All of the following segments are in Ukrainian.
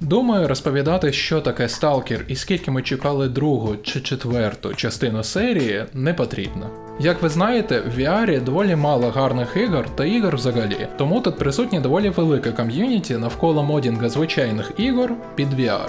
Думаю, розповідати, що таке сталкер і скільки ми чекали другу чи четверту частину серії, не потрібно. Як ви знаєте, в VR доволі мало гарних ігор та ігор взагалі, тому тут присутнє доволі велике ком'юніті навколо модінга звичайних ігор під VR.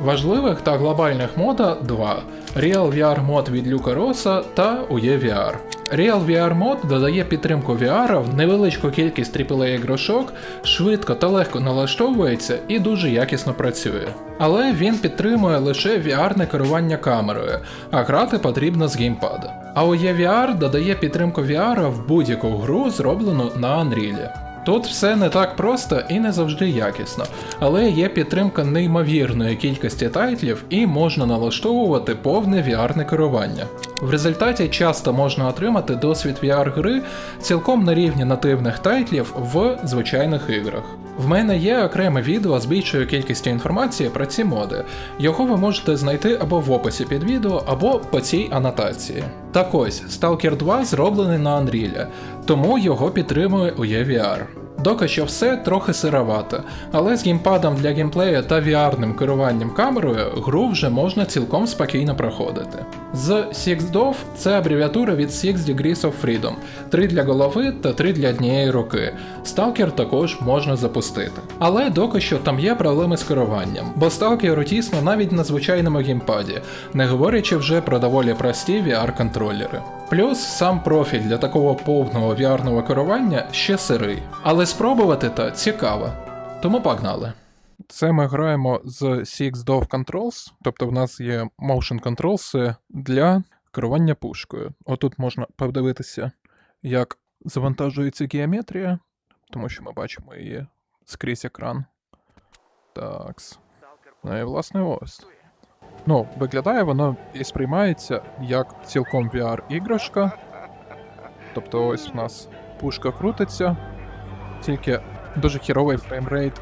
Важливих та глобальних мода два: Real VR мод від Люка Роса та UE VR. Real VR мод додає підтримку VR в невеличку кількість AAA ігрошок, швидко та легко налаштовується і дуже якісно працює. Але він підтримує лише VR-не керування камерою, а грати потрібно з геймпада. А VR додає підтримку VR в будь-яку гру, зроблену на Unreal. Тут все не так просто і не завжди якісно, але є підтримка неймовірної кількості тайтлів і можна налаштовувати повне VR-не керування. В результаті часто можна отримати досвід VR-гри цілком на рівні нативних тайтлів в звичайних іграх. В мене є окреме відео з більшою кількістю інформації про ці моди. Його ви можете знайти або в описі під відео, або по цій анотації. Так ось, Stalker 2 зроблений на Unreal, тому його підтримує UE VR. Доки що все трохи сировато, але з геймпадом для геймплею та VR-ним керуванням камерою гру вже можна цілком спокійно проходити. З Six Dove це абревіатура від Six Degrees of Freedom, 3 для голови та 3 для однієї руки. Stalker також можна запустити. Але доки що там є проблеми з керуванням, бо Stalker тісно навіть на звичайному геймпаді, не говорячи вже про доволі прості VR-контролери. Плюс сам профіль для такого повного VR-ного керування ще сирий. Але спробувати то цікаво. Тому погнали. Це ми граємо з Six Dove Controls, тобто в нас є Motion Controls для керування пушкою. Отут можна подивитися, як завантажується геометрія, тому що ми бачимо її скрізь екран. Такс. Ну і власне ось. Ну, виглядає воно і сприймається як цілком VR-іграшка. Тобто ось в нас пушка крутиться, тільки дуже хіровий фреймрейт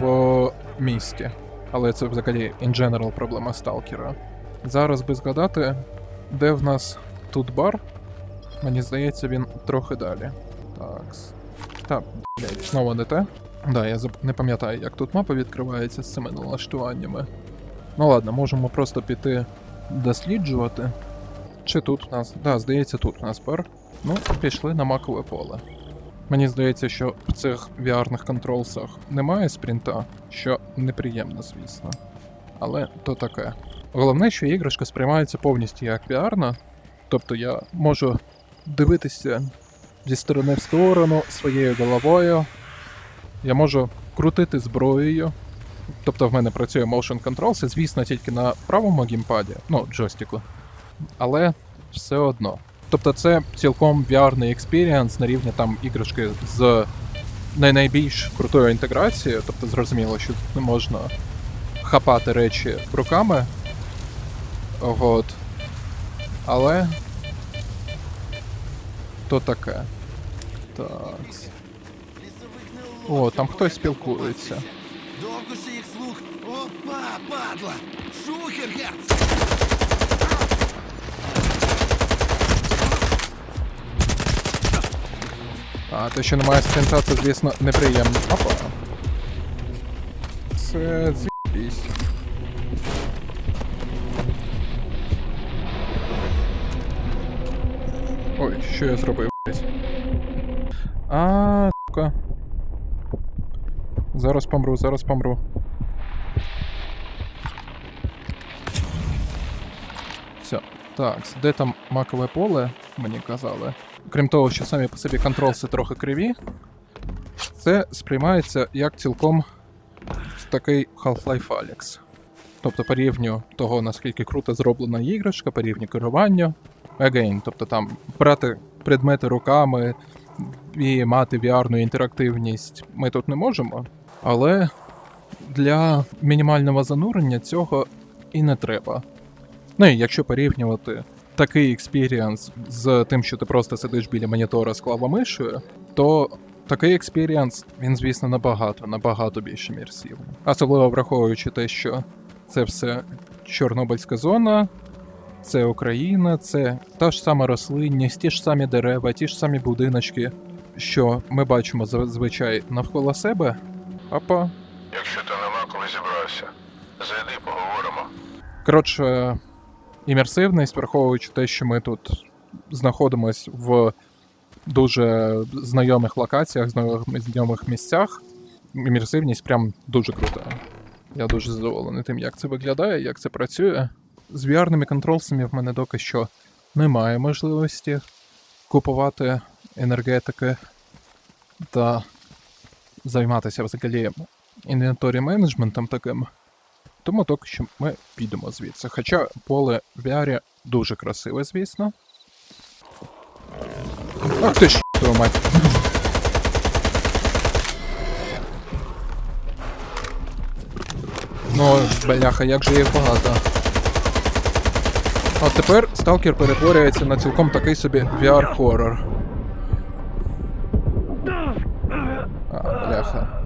в місті. Але це взагалі in general проблема сталкера. Зараз би згадати, де в нас тут бар. Мені здається, він трохи далі. Такс. Та, блядь, знову не те. Да, я не пам'ятаю, як тут мапа відкривається з цими налаштуваннями. Ну ладно, можемо просто піти досліджувати. Чи тут у нас. Да, здається, тут у нас бар. Ну, пішли на макове поле. Мені здається, що в цих VR-них контролсах немає спринта, що неприємно, звісно. Але то таке. Головне, що іграшка сприймається повністю як VR, тобто я можу дивитися зі сторони в сторону своєю головою. Я можу крутити зброєю. Тобто в мене працює Motion Control, це, звісно, тільки на правому геймпаді, ну, джойстику. Але все одно. Тобто це цілком VR-ний експіріанс на рівні там іграшки з не найбільш крутою інтеграцією, тобто зрозуміло, що тут не можна хапати речі руками. От. Але. То таке. Так. О, там хтось спілкується. Довго ще їх слух. Опа, падла! Шухергерц! А, те, що немає спринта, це, звісно, неприємно. Опа. Це з'їбісь. Ой, що я зробив, блядь? А, сука. Зараз помру, зараз помру. Все. Так, де там макове поле, мені казали. Крім того, що самі по собі контролси трохи криві, це сприймається як цілком такий Half-Life Alyx. Тобто по рівню того, наскільки круто зроблена іграшка, по рівню керування. Again, тобто там брати предмети руками і мати VR-ну інтерактивність ми тут не можемо, але для мінімального занурення цього і не треба. Ну і якщо порівнювати такий експіріанс з тим, що ти просто сидиш біля монітора з клавомишою, то такий експіріанс, він, звісно, набагато, набагато більш імерсивний. Особливо враховуючи те, що це все Чорнобильська зона, це Україна, це та ж сама рослинність, ті ж самі дерева, ті ж самі будиночки, що ми бачимо зазвичай навколо себе. Апа, Якщо то нема коли зібрався. Зайди, поговоримо. Коротше, імерсивність, враховуючи те, що ми тут знаходимось в дуже знайомих локаціях, знайомих, знайомих місцях, імерсивність прям дуже крута. Я дуже задоволений тим, як це виглядає, як це працює. З VR-ними контролсами в мене доки що немає можливості купувати енергетики та займатися взагалі інвенторі менеджментом таким. Тому поки що ми підемо звідси. Хоча поле VR дуже красиве, звісно. Ах ти ж, твою мать. Ну, бляха, як же їх багато. А тепер сталкер перетворюється на цілком такий собі VR-хоррор. Бляха.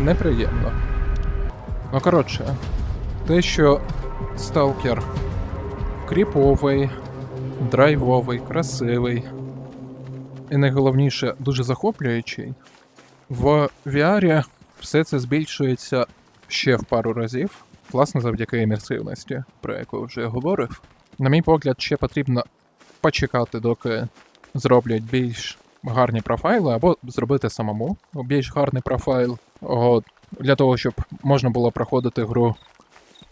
Неприємно. Ну, коротше, те, що сталкер кріповий, драйвовий, красивий. І найголовніше, дуже захоплюючий. В VR все це збільшується ще в пару разів, власне, завдяки імерсивності, про яку вже говорив. На мій погляд, ще потрібно почекати, доки зроблять більш гарні профайли, або зробити самому більш гарний профайл. От, для того, щоб можна було проходити гру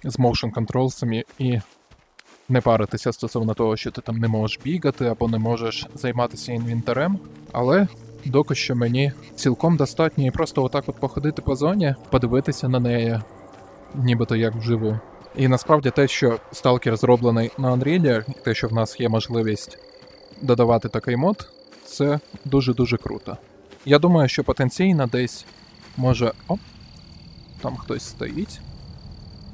з motion controlsами і не паритися стосовно того, що ти там не можеш бігати або не можеш займатися інвентарем. Але доки що мені цілком достатньо і просто отак от походити по зоні, подивитися на неї, нібито як вживу. І насправді те, що сталкер зроблений на Unreal, те, що в нас є можливість додавати такий мод, це дуже-дуже круто. Я думаю, що потенційно десь може. Оп, там хтось стоїть.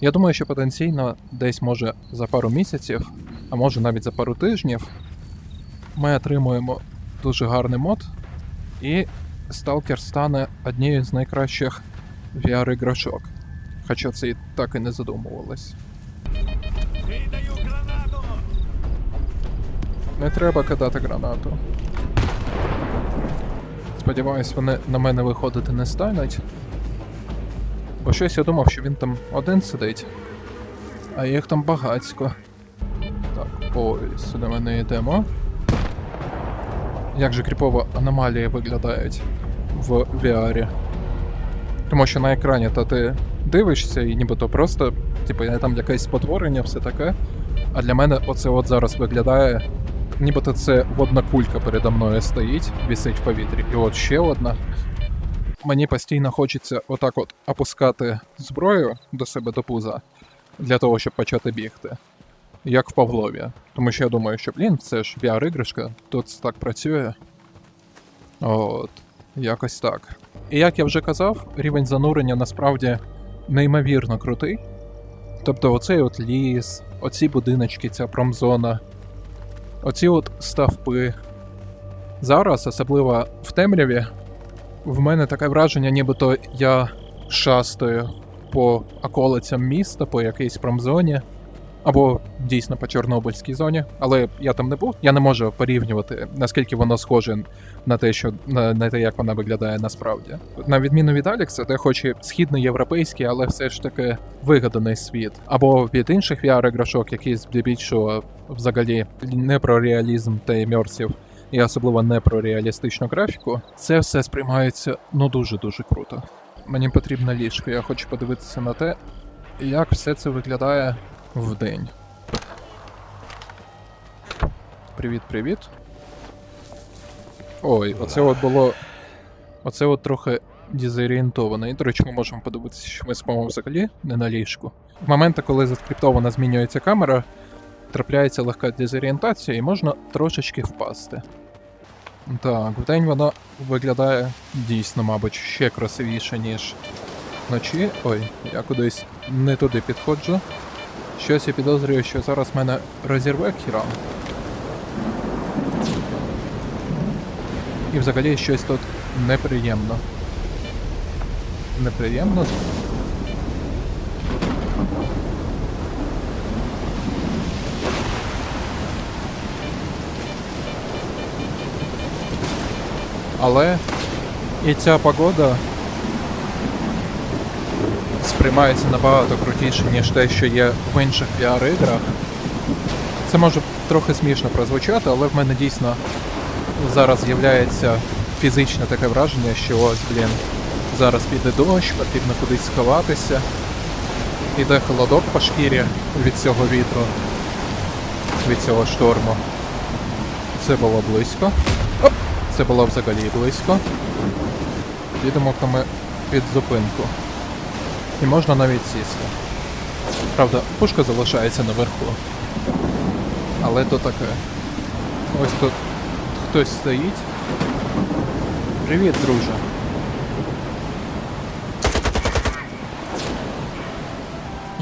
Я думаю, що потенційно десь може за пару місяців, а може навіть за пару тижнів, ми отримуємо дуже гарний мод, і Stalker стане однією з найкращих VR-іграшок. Хоча це і так і не задумувалось. Не треба кидати гранату. Сподіваюсь, вони на мене виходити не стануть. Бо щось я думав, що він там один сидить, а їх там багацько. Так, ой, сюди ми не йдемо. Як же кріпово аномалії виглядають в VR. Тому що на екрані то ти дивишся і нібито просто, типу, я там якесь спотворення, все таке. А для мене оце от зараз виглядає, нібито це водна кулька передо мною стоїть, вісить в повітрі. І от ще одна. Мені постійно хочеться отак от опускати зброю до себе до пуза для того, щоб почати бігти. Як в Павлові. Тому що я думаю, що, блін, це ж VR-іграшка, тут так працює. От, якось так. І як я вже казав, рівень занурення насправді неймовірно крутий. Тобто оцей от ліс, оці будиночки, ця промзона, оці от ставпи. Зараз, особливо в темряві, в мене таке враження, нібито я шастаю по околицям міста, по якійсь промзоні, або дійсно по Чорнобильській зоні, але я там не був. Я не можу порівнювати, наскільки воно схоже на те, що на, на те, як вона виглядає насправді. На відміну від Алікса, де хоч і східноєвропейський, але все ж таки вигаданий світ. Або від інших VR-іграшок, які здебільшого взагалі не про реалізм та імерсів, і особливо не про реалістичну графіку, це все сприймається ну дуже дуже круто. Мені потрібна ліжко, я хочу подивитися на те, як все це виглядає вдень. Привіт, привіт. Ой, оце от було. Оце от трохи дезорієнтовано. І, до речі, ми можемо подивитися, що ми спимо взагалі не на ліжку. В моменти, коли заскриптовано змінюється камера, трапляється легка дезорієнтація і можна трошечки впасти. Так, вдень вона виглядає дійсно, мабуть, ще красивіше, ніж вночі. Ой, я кудись не туди підходжу. Щось я підозрюю, що зараз мене розірве хірам. І взагалі щось тут неприємно. Неприємно. Але і ця погода сприймається набагато крутіше, ніж те, що є в інших VR-іграх. Це може трохи смішно прозвучати, але в мене дійсно зараз з'являється фізичне таке враження, що ось, блін, зараз піде дощ, потрібно кудись сховатися. Іде холодок по шкірі від цього вітру, від цього шторму. Це було близько. Оп! Це було взагалі близько. Їдемо ми під зупинку. І можна навіть сісти. Правда, пушка залишається наверху. Але то таке. Ось тут хтось стоїть. Привіт, друже.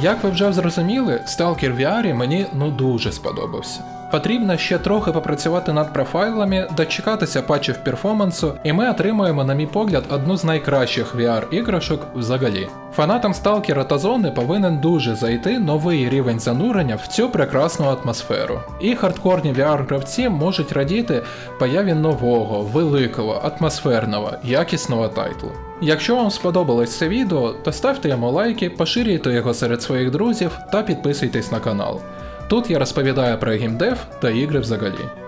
Як ви вже зрозуміли, Stalker VR мені ну дуже сподобався. Потрібно ще трохи попрацювати над профайлами, дочекатися патчів перформансу, і ми отримаємо, на мій погляд, одну з найкращих VR-іграшок взагалі. Фанатам Сталкера та зони повинен дуже зайти новий рівень занурення в цю прекрасну атмосферу. І хардкорні VR-гравці можуть радіти появі нового, великого, атмосферного, якісного тайтлу. Якщо вам сподобалось це відео, то ставте йому лайки, поширюйте його серед своїх друзів та підписуйтесь на канал. Тут я розповідаю про геймдев та ігри взагалі.